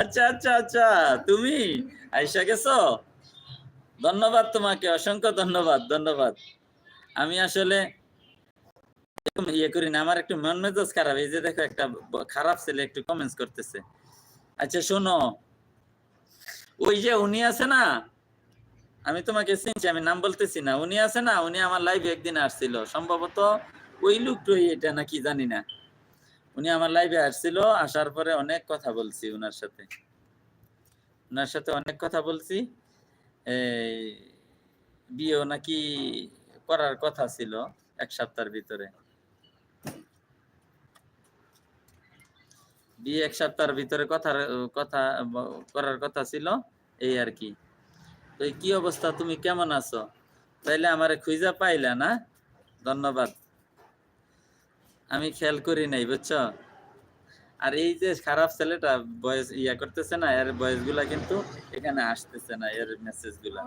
আচ্ছা আচ্ছা আচ্ছা তুমি আইসা গেছো? ধন্যবাদ তোমাকে, অসংখ্য ধন্যবাদ ধন্যবাদ। আমি আসলে ইয়ে করি না, আমার একটু মন মেজাজ খারাপ, এই যে দেখো একটা খারাপ ছেলে একটু কমেন্টস করতেছে। আচ্ছা শোনো, ওই যে উনি আছে না, আমি তোমাকে চিনছি, আমি নাম বলতেছি না, উনি আছে না, উনি আমার লাইভে একদিন আসছিল, সম্ভবত ওই লোকটাই এটা নাকি জানি না। উনি আমার লাইভে আসছিল, আসার পরে অনেক কথা বলছি ওনার সাথে। ওনার সাথে অনেক কথা বলছি। বিয়েও নাকি করার কথা ছিল এক সপ্তাহের ভিতরে। বিয়ে এক সপ্তাহের ভিতরে কথার, কথা, করার কথা ছিল, এই আর কি। তো কি অবস্থা? তুমি কেমন আছো? তাইলে আমার খুঁজা পাইলা না? ধন্যবাদ। আমি খেয়াল করি নাই, বুঝছ? আর এই যে খারাপ ছেলেটা বয়স ইয়া করতেছে না, এর বয়সগুলা কিন্তু এখানে আসতেছে না, এর মেসেজগুলা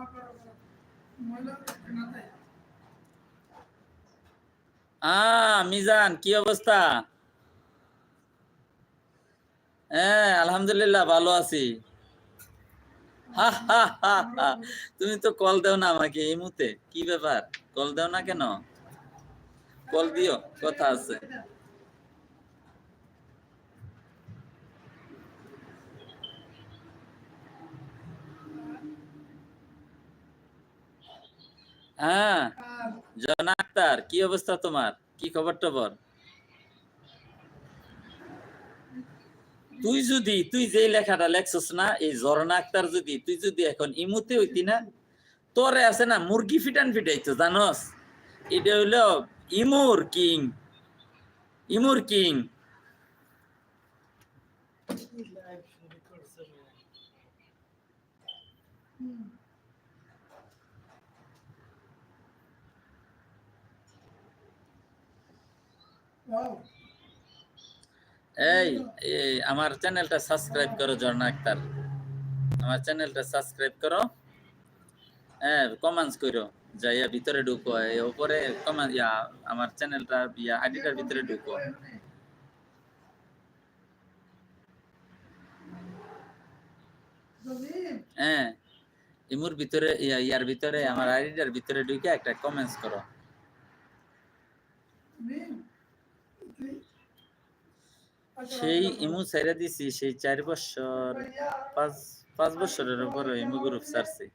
মিজান, কি অবস্থা? হ্যাঁ আলহামদুলিল্লাহ, ভালো আছি। তুমি তো কল দাও না আমাকে এই মুহূর্তে, কি ব্যাপার? কল দাও না কেন? কল দিও, কথা আছে। হ্যাঁ জন আক্তার, কি অবস্থা তোমার? কি খবর টবর? তুই যদি, তুই যে লেখাটা লেখছস না, এই ঝর্ণা আক্তার যদি, তুই যদি এখন ইমুতে হইতি না, তোরে আছে না মুরগি ফিটান ফিটাইতো, জানস? এটা হইল ইমুর কিং ইমুর কিং। এই আমার চ্যানেলটা সাবস্ক্রাইব করো ঝর্ণা আক্তার। আমার চ্যানেলটা সাবস্ক্রাইব করো। হ্যাঁ কমেন্টস করো যাইয়া ভিতরে ঢুকো, এই উপরে কমেন্ট ইয়া, আমার চ্যানেলটা ইয়া আইডিটার ভিতরে ঢুকো। হ্যাঁ ইমুর ভিতরে, ইয়া, ইয়ার ভিতরে, আমার আইডিটার ভিতরে ঢুকে একটা কমেন্টস করো। সেই ইমু ছেড়ে দিছি, সেই চার বছর, পাঁচ পাঁচ বছরের উপরে ইমু গ্রুপ ছাড়ছি।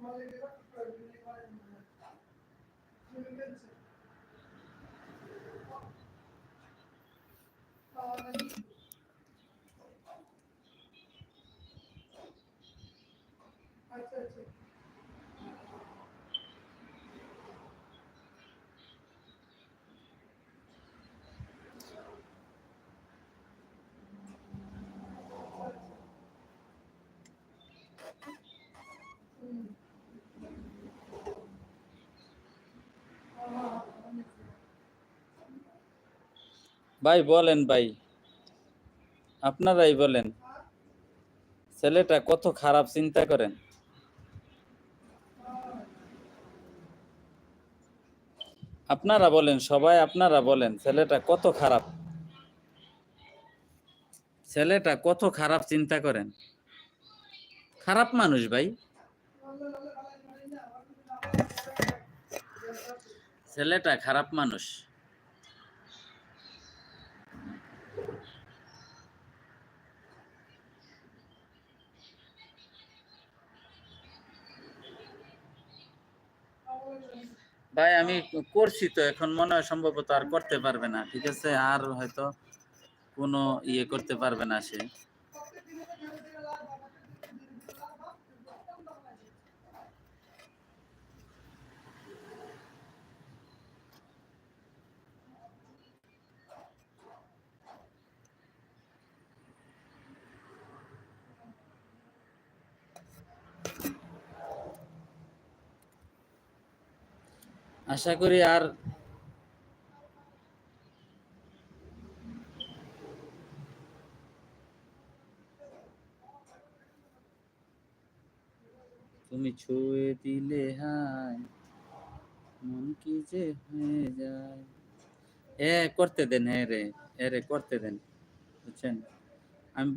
Thank you. ভাই বলেন ভাই। আপনারাই বলেন। ছেলেটা কত খারাপ চিন্তা করেন। আপনারা বলেন, সবাই আপনারা বলেন, ছেলেটা কত খারাপ। ছেলেটা কত খারাপ চিন্তা করেন। খারাপ মানুষ ভাই। ছেলেটা খারাপ মানুষ। ভাই, আমি করছি তো, এখন মনে হয় সম্ভবত আর করতে পারবে না, ঠিক আছে? আর হয়তো কোনো ইয়ে করতে পারবে না সে। আশা করি আর তুমি ছুঁয়ে দিলে হায়, মন কি যে হয়ে যায়। এ, করতে দেন হ্যাঁ রে এ রে, করতে দেন, বুঝছেন? আমি